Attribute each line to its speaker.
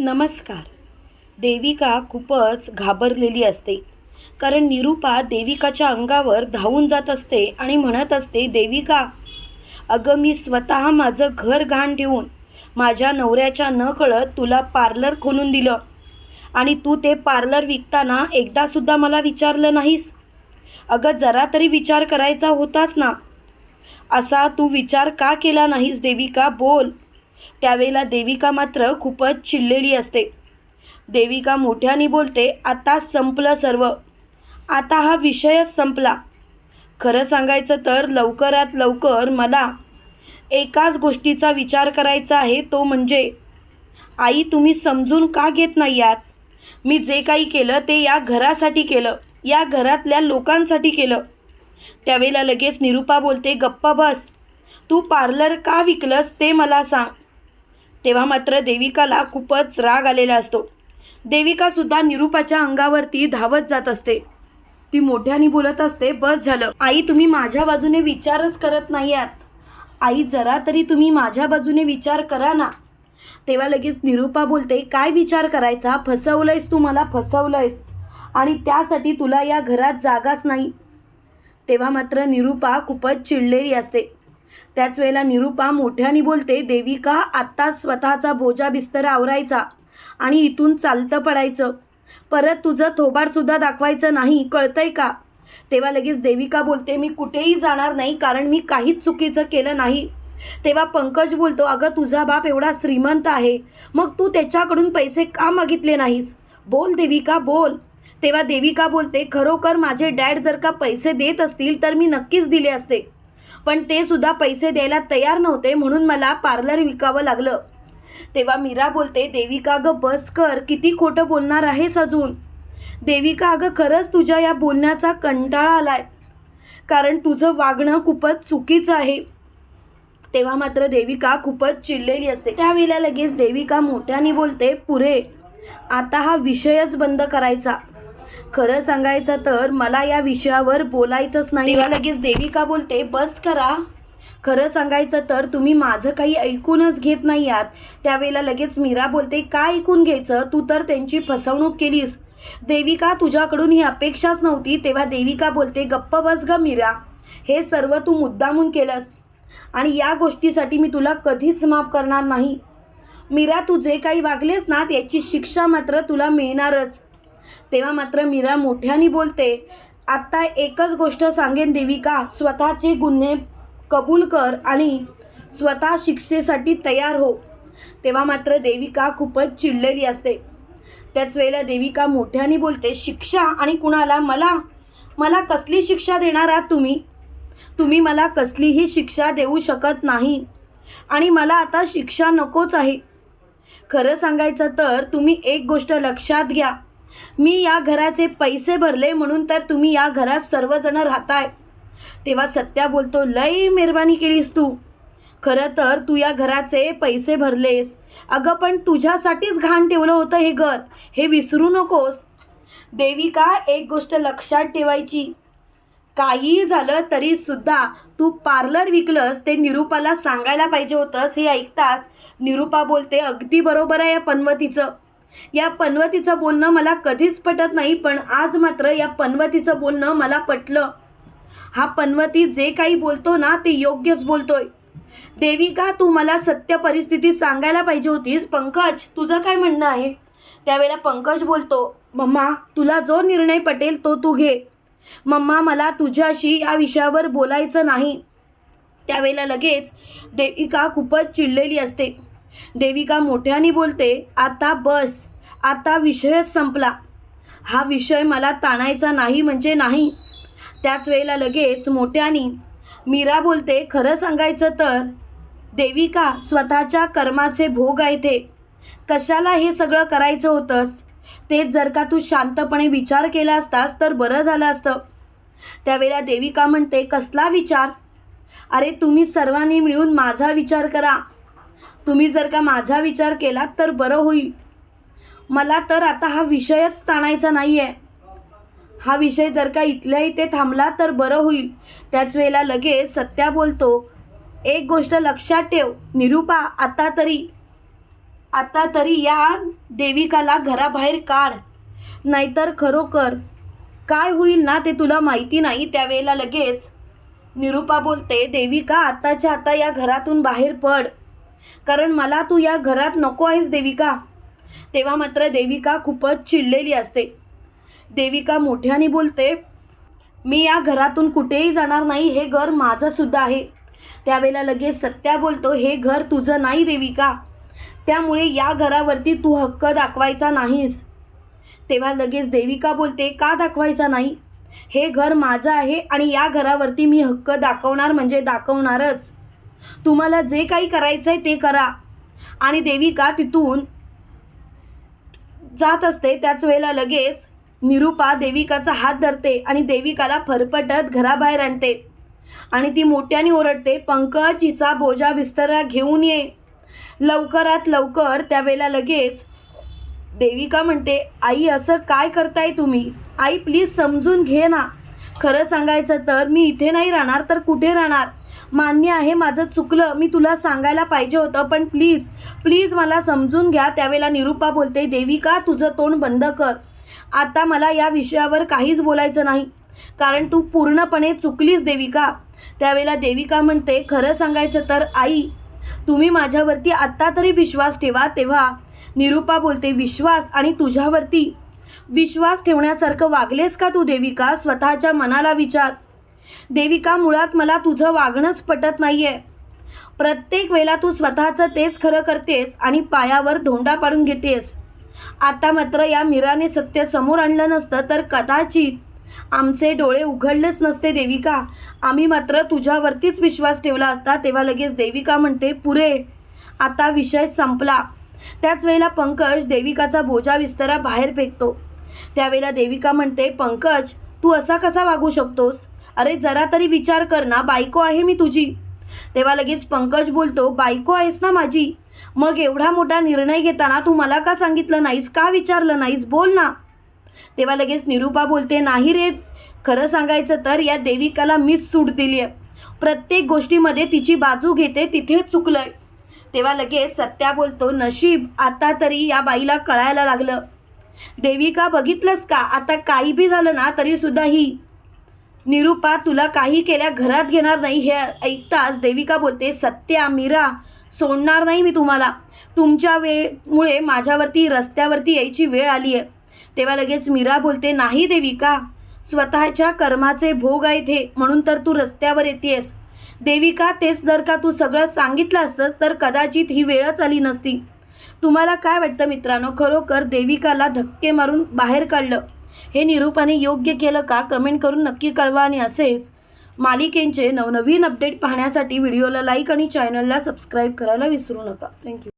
Speaker 1: नमस्कार. देविका खूपच घाबरलेली असते. कारण निरूपा देविकाच्या अंगावर धावून जात असते आणि म्हणत असते देविका अगं मी स्वतः माझं घर घाण ठेवून माझ्या नवऱ्याच्या न कळत तुला पार्लर खोलून दिलं आणि तू ते पार्लर विकताना एकदासुद्धा मला विचारलं नाहीस? अगं जरा तरी विचार करायचा होतास ना. असा तू विचार का केला नाहीस देविका? बोल. त्यावेळेला देविका मात्र खूपच चिडलेली असते. देविका मोठ्याने बोलते आता संपलं सर्व. आता हा विषयच संपला. खरं सांगायचं तर लवकरात लवकर मला एकाच गोष्टीचा विचार करायचा आहे तो म्हणजे आई तुम्ही समजून का घेत नाही आहात? मी जे काही केलं ते या घरासाठी केलं या घरातल्या लोकांसाठी केलं. त्यावेळेला लगेच निरूपा बोलते गप्पा बस. तू पार्लर का विकलंस ते मला सांग. तेव्हा मात्र देविकाला खूपच राग आलेला असतो. देविकासुद्धा निरूपाच्या अंगावरती धावत जात असते. ती मोठ्याने बोलत असते बस झालं. आई तुम्ही माझ्या बाजूने विचारच करत नाही आहात. आई जरा तरी तुम्ही माझ्या बाजूने विचार करा ना. तेव्हा लगेच निरूपा बोलते काय विचार करायचा? फसवलंयस तू मला फसवलंयस. आणि त्यासाठी तुला या घरात जागाच नाही. तेव्हा मात्र निरूपा खूपच चिडलेली असते. त्याच वेळेला निरूपा मोठ्याने बोलते देविका आत्ता स्वतःचा बोजा बिस्तर आवरायचा आणि इथून चालतं पडायचं. परत तुझं थोबाडसुद्धा दाखवायचं नाही कळतंय का? तेव्हा लगेच देविका बोलते मी कुठेही जाणार नाही कारण मी काहीच चुकीचं केलं नाही. तेव्हा पंकज बोलतो अगं तुझा बाप एवढा श्रीमंत आहे. मग तू त्याच्याकडून पैसे का मागितले नाहीस? बोल देविका बोल. तेव्हा देविका बोलते खरोखर माझे डॅड जर का पैसे देत असतील तर मी नक्कीच दिले असते. पण ते सुद्धा पैसे द्यायला तयार नव्हते म्हणून मला पार्लर विकावं लागलं. तेव्हा मीरा बोलते देविका अगं बस कर किती खोटं बोलणार आहेस अजून? देविका अगं खरंच तुझ्या या बोलण्याचा कंटाळा आलाय. कारण तुझं वागणं खूपच चुकीचं आहे. तेव्हा मात्र देविका खूपच चिडलेली असते. त्यावेळेला लगेच देविका मोठ्याने बोलते पुरे आता हा विषयच बंद करायचा. खरं सांगायचं तर मला या विषयावर बोलायचंच नाही. तेव्हा लगेच देविका बोलते बस करा. खरं सांगायचं तर तुम्ही माझं काही ऐकूनच घेत नाही आहात. त्यावेळेला लगेच मीरा बोलते काय ऐकून घ्यायचं? तू तर त्यांची फसवणूक केलीस. देविका तुझ्याकडून ही अपेक्षाच नव्हती. तेव्हा देविका बोलते गप्प बस ग मीरा. हे सर्व तू मुद्दामून केलंस. आणि या गोष्टीसाठी मी तुला कधीच माफ करणार नाही. मीरा तू जे काही वागलेस ना त्याची शिक्षा मात्र तुला मिळणारच. तेव्हा मात्र मीरा मोठ्याने बोलते आत्ता एकच गोष्ट सांगेन देविका स्वतःचे गुन्हे कबूल कर आणि स्वतः शिक्षेसाठी तयार हो. तेव्हा मात्र देविका खूपच चिडलेली असते. त्याच वेळेला देविका मोठ्याने बोलते शिक्षा आणि कुणाला? मला? मला कसली शिक्षा देणार आहात तुम्ही? तुम्ही मला कसलीही शिक्षा देऊ शकत नाही आणि मला आता शिक्षा नकोच आहे. खरं सांगायचं तर तुम्ही एक गोष्ट लक्षात घ्या. मी या घराचे पैसे भरले म्हणून तर तुम्ही या घरात सर्वजण राहताय. तेव्हा सत्या बोलतो लय मेहरबानी केलीस तू. खरं तर तू या घराचे पैसे भरलेस. अगं पण तुझ्यासाठीच घाण ठेवलं होतं हे घर. हे विसरू नकोस. देविका एक गोष्ट लक्षात ठेवायची. काहीही झालं तरी सुद्धा तू पार्लर विकलंस ते निरूपाला सांगायला पाहिजे होतंस हे ऐकताच निरूपा बोलते अगदी बरोबर आहे या पनवतीचं. या पनवतीचं बोलणं मला कधीच पटत नाही पण आज मात्र या पनवतीचं बोलणं मला पटलं. हा पनवती जे काही बोलतो ना ते योग्यच बोलतोय. देविका तू मला सत्य परिस्थिती सांगायला पाहिजे होतीस. पंकज तुझं काय म्हणणं आहे? त्यावेळेला पंकज बोलतो मम्मा तुला जो निर्णय पटेल तो तू घे. मम्मा मला तुझ्याशी या विषयावर बोलायचं नाही. त्यावेळेला लगेच देविका खूपच चिडलेली असते. देविका मोठ्याने बोलते आता बस आता विषयच संपला. हा विषय मला ताणायचा नाही म्हणजे नाही. त्याच वेळेला लगेच मोठ्याने मीरा बोलते खरं सांगायचं तर देविका स्वतःच्या कर्माचे भोग आहे ते. कशाला हे सगळं करायचं होतंस? तेच जर का तू शांतपणे विचार केला असतास तर बरं झालं असतं. त्यावेळेला देविका म्हणते कसला विचार? अरे तुम्ही सर्वांनी मिळून माझा विचार करा. तुम्ही जर का माझा विचार केलात तर बरं होईल. मला तर आता हा विषयच ताणायचा नाही आहे हा विषय जर का इथल्या इथे थांबला तर बरं होईल. त्याच वेळेला लगेच सत्या बोलतो एक गोष्ट लक्षात ठेव निरूपा आता तरी आता तरी या देविकाला घराबाहेर काढ. नाहीतर खरोखर काय होईल ना ते तुला माहिती नाही. त्यावेळेला लगेच निरूपा बोलते देविका आताच्या आता या घरातून बाहेर पड. कारण मला तू या घरात नको आहेस देविका. तेव्हा मात्र देविका खूपच चिडलेली असते. देविका मोठ्याने बोलते मी या घरातून कुठेही जाणार नाही हे घर माझंसुद्धा आहे. त्यावेळेला लगेच सत्या बोलतो हे घर तुझं नाही देविका. त्यामुळे या घरावरती तू हक्क दाखवायचा नाहीस. तेव्हा लगेच देविका बोलते का दाखवायचा नाही? हे घर माझं आहे आणि या घरावरती मी हक्क दाखवणार म्हणजे दाखवणारच. तुम्हाला जे काही करायचं आहे ते करा. आणि देविका तिथून जात असते त्याच वेळेला लगेच निरूपा देविकाचा हात धरते आणि देविकाला फरफटत घराबाहेर आणते. आणि ती मोठ्याने ओरडते पंकज हिचा बोजा बिस्तरा घेऊन ये. लवकरात लवकर त्यावेळेला लगेच देविका म्हणते आई असं काय करताय तुम्ही? आई प्लीज समजून घे ना. खरं सांगायचं तर मी इथे नाही राहणार तर कुठे राहणार? मान्य आहे माझं चुकलं. मी तुला सांगायला पाहिजे होतं पण प्लीज प्लीज मला समजून घ्या. त्यावेळेला निरूपा बोलते देविका तुझं तोंड बंद कर? आता मला या विषयावर काहीच बोलायचं नाही. कारण तू पूर्णपणे चुकलीस देविका. त्यावेळेला देविका म्हणते खरं सांगायचं तर आई तुम्ही माझ्यावरती आत्ता तरी विश्वास ठेवा तेव्हा. निरूपा बोलते विश्वास? आणि तुझ्यावरती? विश्वास ठेवण्यासारखं वागलेस का तू देविका? स्वतःच्या मनाला विचार. देविका मुळात मला तुझं वागणंच पटत नाही आहे प्रत्येक वेळेला तू स्वतःचं तेच खरं करतेस आणि पायावर धोंडा पाडून घेतेस. आता मात्र या मीराने सत्य समोर आणलं नसतं तर कदाचित आमचे डोळे उघडलेच नसते देविका. आम्ही मात्र तुझ्यावरतीच विश्वास ठेवला असता तेव्हा लगेच देविका म्हणते पुरे आता विषय संपला. त्याच वेळेला पंकज देविकाचा बोजा विस्तरा बाहेर फेकतो. त्यावेळेला देविका म्हणते पंकज तू असा कसा वागू शकतोस? अरे जरा तरी विचार कर ना बायको आहे मी तुझी. तेव्हा लगेच पंकज बोलतो बायको आहेस ना माझी? मग एवढा मोठा निर्णय घेताना तू मला का सांगितलं नाहीस का विचारलं नाहीस? बोल ना. तेव्हा लगेच निरूपा बोलते नाही रे खरं सांगायचं तर या देविकाला मीच सूट दिली आहे प्रत्येक गोष्टीमध्ये तिची बाजू घेते तिथेच चुकलंय. तेव्हा लगेच सत्या बोलतो नशीब आता तरी या बाईला कळायला लागलं. देविका बघितलंस का? आता काही बी झालं ना तरी सुद्धा ही निरूपा तुला काही केल्या घरात घेणार नाही हे ऐकताच देविका बोलते सत्या मीरा सोडणार नाही मी तुम्हाला. तुमच्या वेळमुळे माझ्यावरती रस्त्यावरती यायची वेळ आली आहे. तेव्हा लगेच मीरा बोलते नाही देविका स्वतःच्या कर्माचे भोग आहेत हे म्हणून तर तू रस्त्यावर येतेस. देविका तेच जर का तू सगळं सांगितलं असतंस तर कदाचित ही वेळच आली नसती. तुम्हाला काय वाटतं मित्रांनो? खरोखर देविकाला धक्के मारून बाहेर काढलं. हे निरूपाने योग्य केलं का कमेंट करून नक्की कळवा आणि असेच मालिकेंचे नवनवीन अपडेट पाहण्यासाठी व्हिडिओला लाईक आणि चॅनलला सबस्क्राईब करायला विसरू नका. थँक्यू